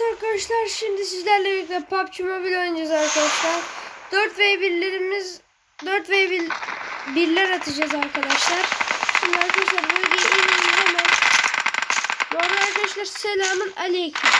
arkadaşlar şimdi sizlerle birlikte PUBG Mobile oynayacağız arkadaşlar. 4 v 1'lerimiz 4 v 1 birler atacağız arkadaşlar. Şimdi arkadaşlar bölgeye inelim hemen. Bu arada arkadaşlar selamun aleyküm.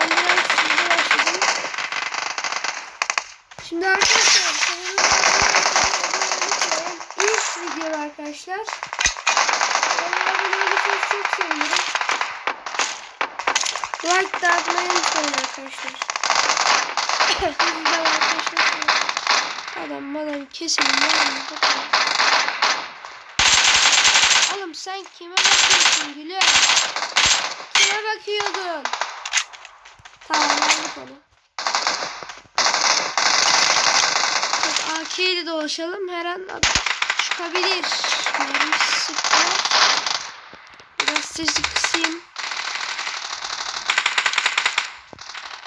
Ben biraz sizde başladım. Şimdi arkadaşlar. İlk video arkadaşlar. Abone olursanız çok sevinirim. Like dağıtmayı unutmayın arkadaşlar. Hızlıdan arkadaşlar. Adam mı? Bakalım. Oğlum sen kime bakıyorsun gülüm? Kime bakıyordun? Tamam aldık onu. AK ile dolaşalım. Her an adam çıkabilir. Mermi sıkar. Biraz sesi kısayım.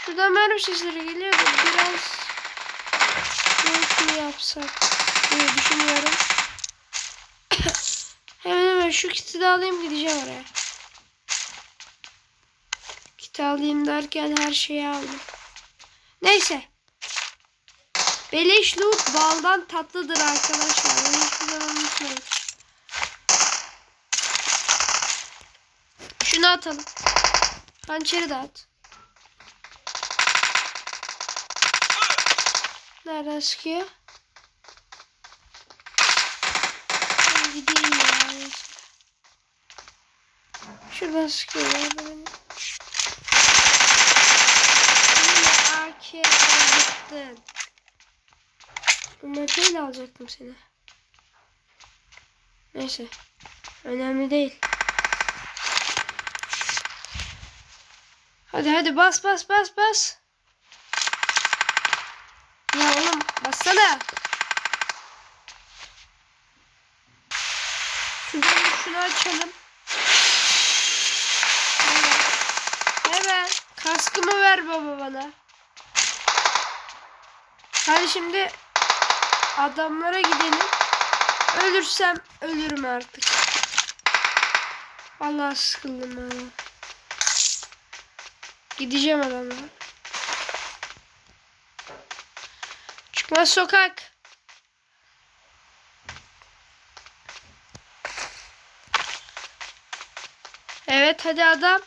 Şuradan mermi sesleri geliyor biraz ne yapsak diye düşünüyorum. hemen hemen şu kiti de alayım gideceğim oraya. Kiti alayım derken her şeyi aldım. Neyse. Beleş loot baldan tatlıdır arkadaşlar. Onu hiçbir zaman unutmayın. Şunu atalım. Hançeri de at. Nereden sıkıyor? Ben gideyim ya. Şuradan sıkıyor ya. Beni. Yine AK alacaktın. Umarım alacaktım seni. Neyse. Önemli değil. Hadi hadi bas bas bas bas. Ya oğlum bassana. Şuradan şunu açalım. Hemen. Hemen. Kaskımı ver baba bana. Hadi şimdi adamlara gidelim. Ölürsem ölürüm artık. Vallahi sıkıldım ben. Gideceğim adamlara. Çıkmaz sokak. Evet hadi adam.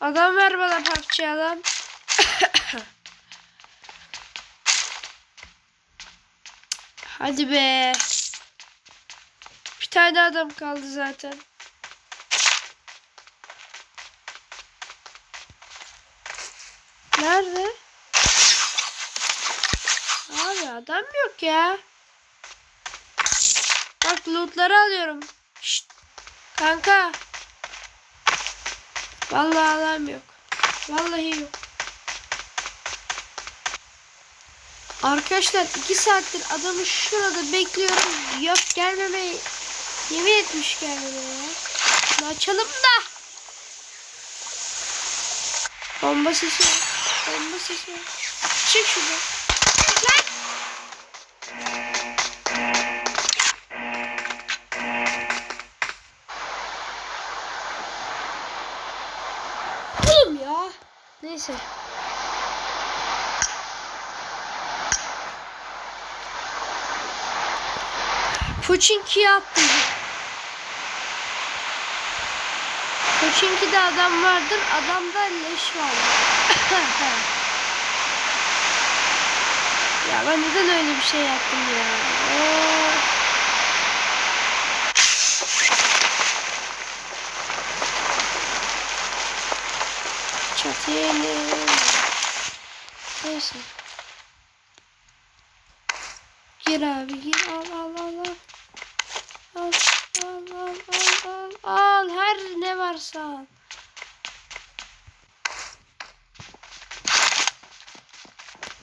Adam ver bana PUBG adam. hadi be. Bir tane adam kaldı zaten. Nerede? Abi adam yok ya. Bak lootları alıyorum. Şşt. Kanka. Vallahi adam yok. Vallahi yok. Arkadaşlar iki saattir adamı şurada bekliyorum. Yok gelmemeyi yemin etmiş gelmemeye ya. Açalım da. Bomba sesi. Bomba sesi. Çık şuradan. Neyse. Koçinki'ye attım. Koçinki'de adam vardır. Adamda leş vardır. ya ben neden öyle bir şey yaptım ya? Of. Çatıya inelim. Neyse. Gir abi gir al al al al. Al al al al al al her ne varsa al.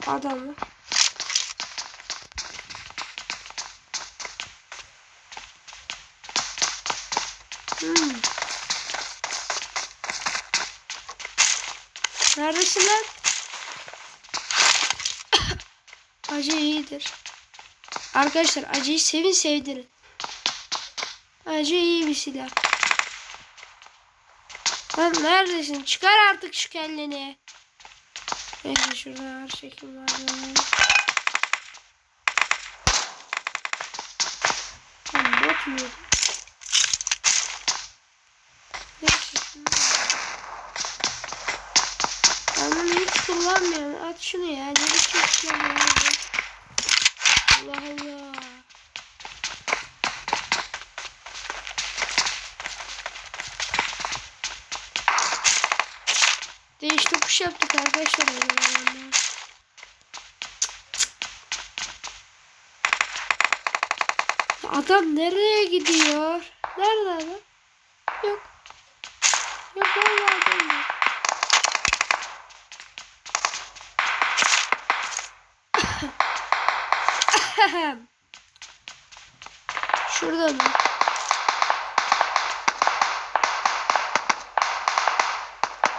Adamı. Hmm. Neredesin lan? Acı iyidir. Arkadaşlar acıyı sevin sevdirin. Acı iyi bir silah. Lan neredesin? Çıkar artık şu kelleni. Neyse şurada her şekil var. Lan bot mu? Neyse şunu. Ben bunu hiç kullanmıyorum. At şunu ya. Ne biçim ya? Allah Allah. Değiş tokuş yaptık arkadaşlar. Adam nereye gidiyor? Nerede adam? Yok. Yok vallahi adam yok. Şurada mı?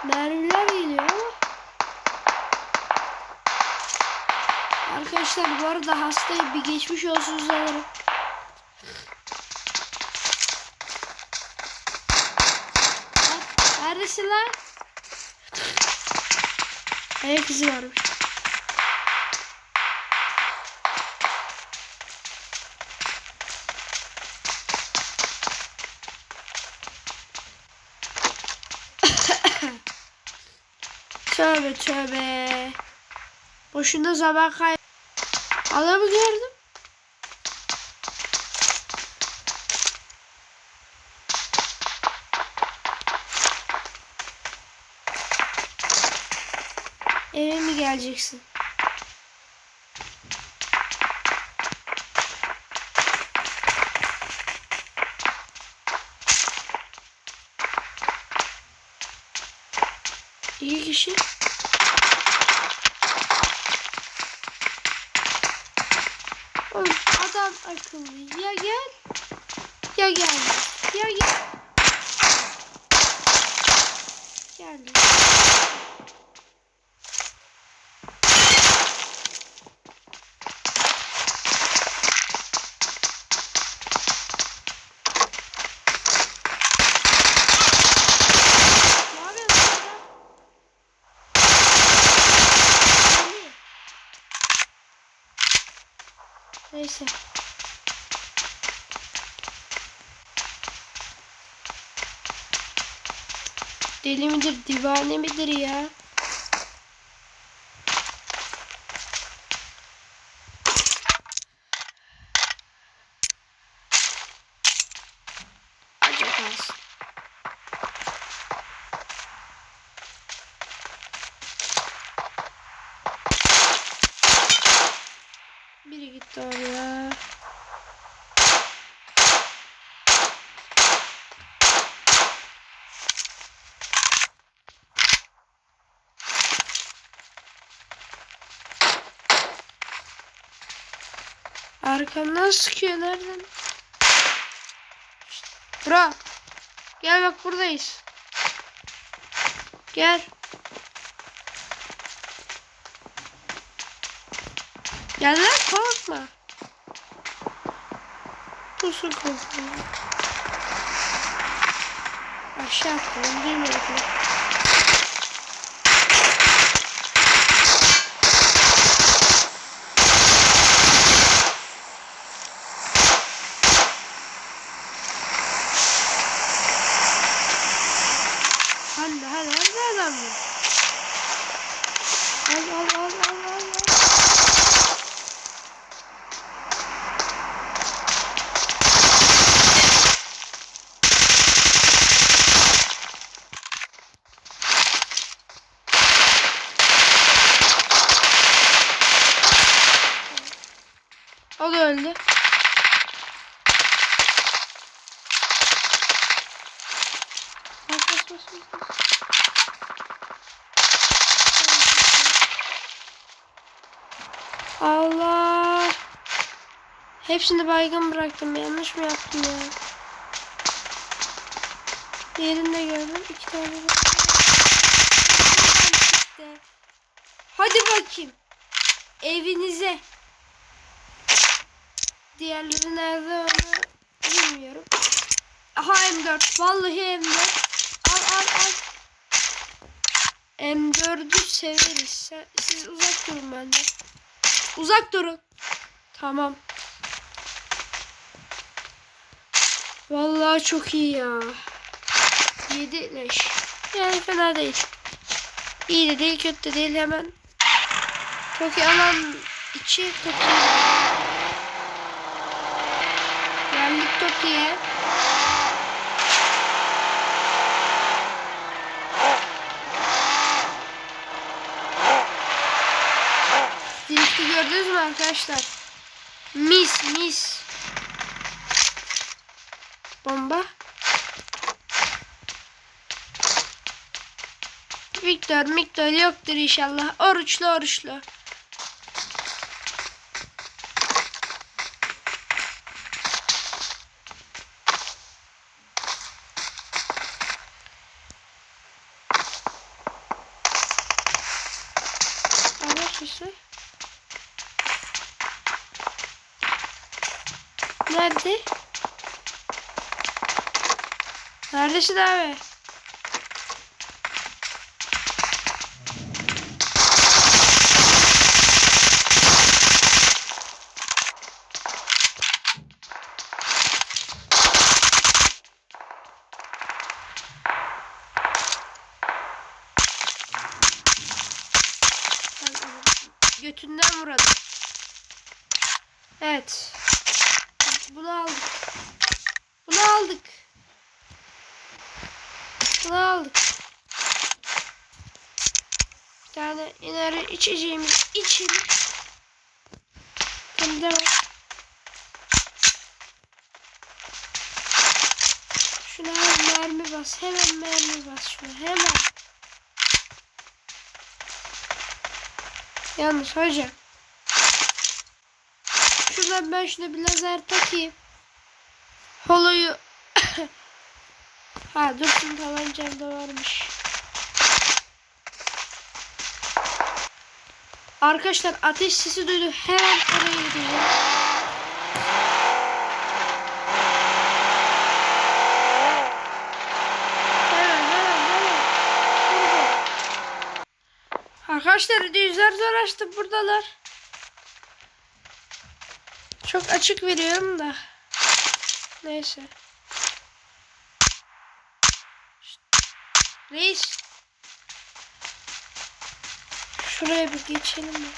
Mermiler geliyor. Arkadaşlar bu arada hastayım. Bir geçmiş olsun. Lan, Neredesin lan? Ayak izi varmış. Tövbe. Boşuna zaman kay... Adamı gördüm. Eve mi geleceksin? İki kişi. Oğlum adam akıllı. Ya gel. Ya gel. Ya gel. Geldi. Ne yapıyorsun orada? Geliyor. Neyse. Deli midir, divane midir ya? Gitti oraya. Arkamdan sıkıyor nereden? Bro. Gel bak buradayız. Gel. Gel lan korkma. Pusu korkma. Aşağı atlayalım duymadık mı? Hadi hadi hadi al al al. al. O da öldü. Allah. Hepsini baygın bıraktım. Yanlış mı yaptım ya? Diğerini de gördüm. İki tane de. Hadi bakayım. Evinize. Diğerleri nerede onu bilmiyorum. Aha M4. Vallahi M4. Al al al. Word'ü severiz. Sen, siz uzak durun benden. Uzak durun. Tamam. Vallahi çok iyi ya. 7 leş. Yani fena değil. İyi de değil kötü de değil hemen. Çok iyi alan içi iyi. Geldik çok arkadaşlar? Mis mis. Bomba. Victor, Victor yoktur inşallah. Oruçlu, oruçlu. Ara sesi. Nerede? Neredesin abi? Ben onu Götünden vuralım. Evet. Bunu aldık. Bunu aldık. Bunu aldık. Tane enerji içeceğimiz içelim. Hem de Şuna mermi bas. Hemen mermi bas şuna. Hemen. Yalnız hocam. Şuradan ben şuna bir lazer takayım. Holoyu Ha dursun tabancam da varmış. Arkadaşlar ateş sesi duydu. Hemen oraya gideceğim. Hemen hemen hemen. Arkadaşlar yüzler zor açtı buradalar. Çok açık veriyorum da. Neyse. Reis. Şuraya bir geçelim mi?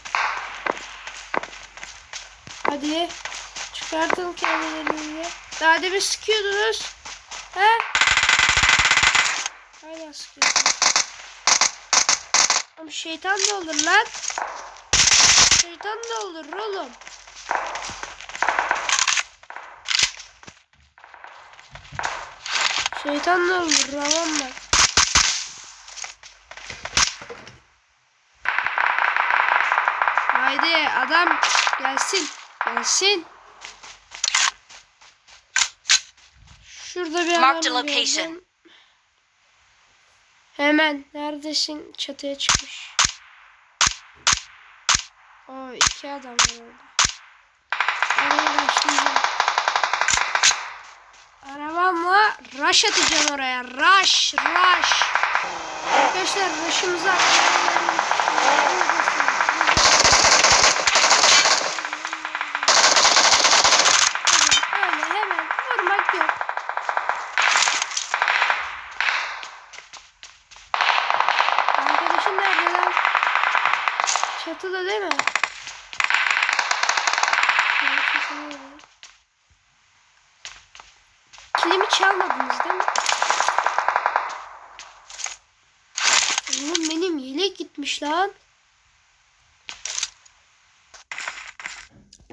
Hadi. Çıkartın kendilerini. Daha demin sıkıyordunuz. He? Hala sıkıyorsunuz. Ama şeytan da olur lan. Şeytan da olur oğlum. Şeytan da olur ravan ben. Haydi adam gelsin. Gelsin. Şurada bir Marked adam location. Hemen neredesin? Çatıya çıkmış. O iki adam var orada. Oraya başlayacağım. Arabamla rush atacağım oraya. Rush, rush. Arkadaşlar rush'ımıza Öyle hemen vurmak yok. Arkadaşın nerede lan? Çatıda değil mi? Evet, çatıda. Kilimi çalmadınız değil mi? Oğlum benim yelek gitmiş lan.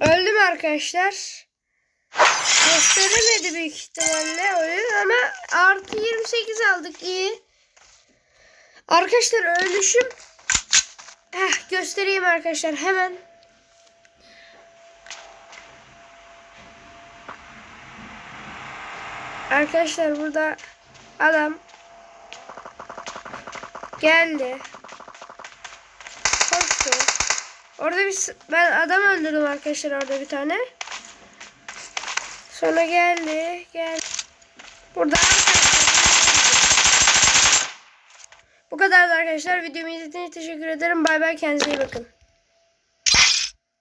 Öldüm arkadaşlar. Gösteremedi büyük ihtimalle oyun ama artı 28 aldık iyi. Arkadaşlar ölüşüm. Heh, göstereyim arkadaşlar hemen. Arkadaşlar burada adam geldi. Koştu. Orada bir ben adam öldürdüm arkadaşlar orada bir tane. Sonra geldi, geldi. Burada. Bu kadardı arkadaşlar. Videomu izlediğiniz için teşekkür ederim. Bay bay kendinize iyi bakın.